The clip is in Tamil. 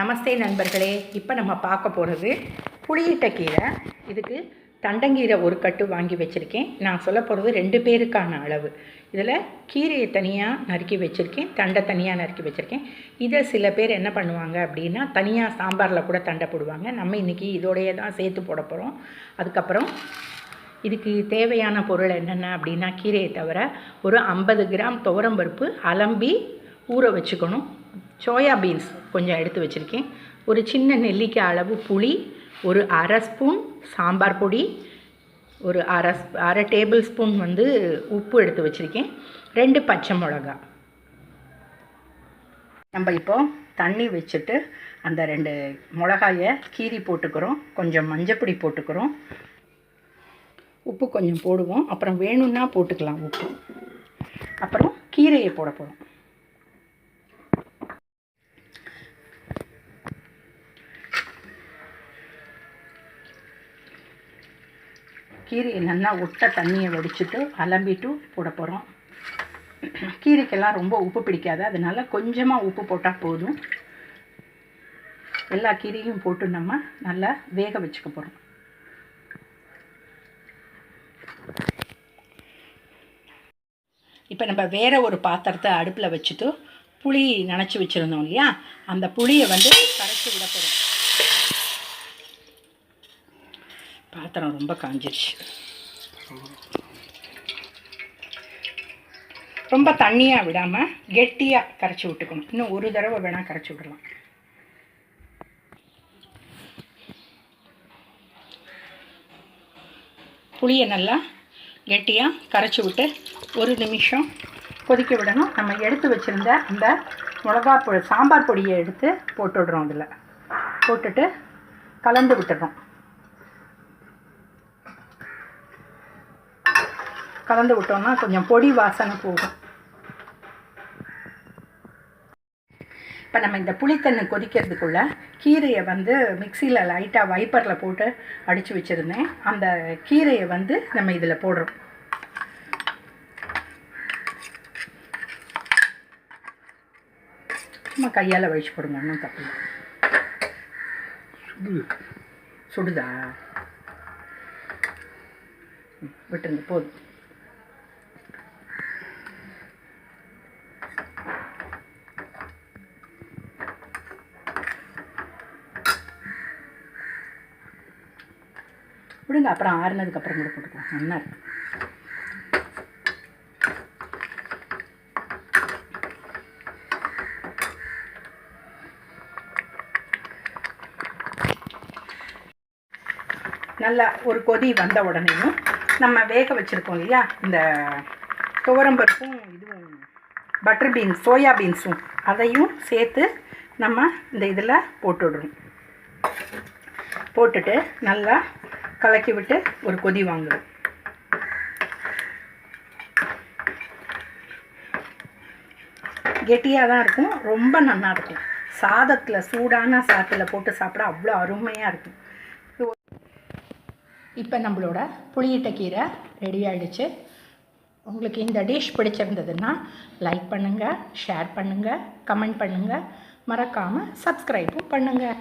நமஸ்தே நண்பர்களே இப்போ நம்ம பார்க்க போகிறது புளியிட்ட கீரை. இதுக்கு தண்டங்கீரை ஒரு கட்டு வாங்கி வச்சுருக்கேன். நான் சொல்ல போகிறது ரெண்டு பேருக்கான அளவு. இதில் கீரையை தனியாக நறுக்கி வச்சுருக்கேன் தண்டை தனியாக நறுக்கி வச்சுருக்கேன். இதை சில பேர் என்ன பண்ணுவாங்க அப்படின்னா தனியாக சாம்பாரில் கூட தண்டை போடுவாங்க. நம்ம இன்றைக்கி இதோடையே தான் சேர்த்து போட போகிறோம் அதுக்கப்புறம் இதுக்கு தேவையான பொருள் என்னென்ன அப்படின்னா கீரையை தவிர ஒரு ஐம்பது கிராம் துவரம்பருப்பு அலம்பி ஊற வச்சுக்கணும். சோயா பீன்ஸ் கொஞ்சம் எடுத்து வச்சுருக்கேன். ஒரு சின்ன நெல்லிக்காய் அளவு புளி ஒரு அரை ஸ்பூன் சாம்பார் பொடி ஒரு அரை அரை டேபிள் ஸ்பூன் வந்து உப்பு எடுத்து வச்சுருக்கேன். ரெண்டு பச்சை மிளகா. நம்ம இப்போது தண்ணி வச்சுட்டு அந்த ரெண்டு மிளகாயை கீரி போட்டுக்கிறோம். கொஞ்சம் மஞ்சப்பொடி போட்டுக்கிறோம். உப்பு கொஞ்சம் போடுவோம். அப்புறம் வேணும்னா போட்டுக்கலாம் உப்பு. அப்புறம் கீரையை போட போகிறோம் கீரையை நல்லா ஒட்ட தண்ணியை வடிச்சிட்டு அலம்பிட்டு போட போகிறோம் கீரைக்கெல்லாம் ரொம்ப உப்பு பிடிக்காது. அதனால கொஞ்சமாக உப்பு போட்டால் போதும். எல்லா கீரையும் போட்டு நம்ம நல்லா வேக வச்சுக்க போகிறோம் இப்போ நம்ம வேறு ஒரு பாத்திரத்தை அடுப்பில் வச்சுட்டு புளி நினச்சி வச்சுருந்தோம் இல்லையா? அந்த புளியை வந்து கரைச்சி விட போகிறோம் பாத்திரம் ரொம்ப காஞ்சிருச்சு. ரொம்ப தண்ணியாக விடாமல் கெட்டியாக கரைச்சி விட்டுக்கணும். இன்னும் ஒரு தடவை வேணால் கரைச்சி விடலாம். புளியை நல்லா கெட்டியாக கரைச்சி விட்டு ஒரு நிமிஷம் கொதிக்க விடணும். நம்ம எடுத்து வச்சுருந்த அந்த மிளகா பொ சாம்பார் பொடியை எடுத்து போட்டுடுறோம் அதில். போட்டுட்டு கலந்து விட்டுடுறோம். கலந்து விட்டோம்னா கொஞ்சம் பொடி வாசனை போகும். இப்போ நம்ம இந்த புளித்தண்ணி கொதிக்கிறதுக்குள்ள கீரையை வந்து மிக்சியில் லைட்டாக வைப்பரில் போட்டு அடித்து வச்சுருந்தேன். அந்த கீரையை வந்து நம்ம இதில் போடுறோம். சும்மா கையால் வழிச்சு போடுங்க ஒன்றும் தப்பு. சுடுதா? விட்டுருங்க போதும். விடுங்க அப்புறம் ஆறுனதுக்கு அப்புறம் கூட போட்டுக்கலாம். நல்லா இருக்கும் நல்லா ஒரு கொதி வந்த உடனேயும் நம்ம வேக வச்சுருக்கோம் இல்லையா? இந்த துவரம்பருப்பும் இதுவும் பட்டர் பீன்ஸ் சோயா பீன்ஸும் அதையும் சேர்த்து நம்ம இந்த இதில் போட்டுடுறோம் போட்டுட்டு நல்லா கலக்கி விட்டு ஒரு கொதி வாங்குவோம். கெட்டியாக தான் இருக்கும். ரொம்ப நல்லா இருக்கும். சாதத்தில் சூடான சாதத்தில் போட்டு சாப்பிட அவ்வளோ அருமையாக இருக்கும். இப்போ நம்மளோட புளியிட்ட கீரை ரெடி ஆகிடுச்சு உங்களுக்கு இந்த டிஷ் பிடிச்சிருந்ததுன்னா லைக் பண்ணுங்கள் ஷேர் பண்ணுங்கள் கமெண்ட் பண்ணுங்கள் மறக்காமல் சப்ஸ்கிரைபும் பண்ணுங்கள்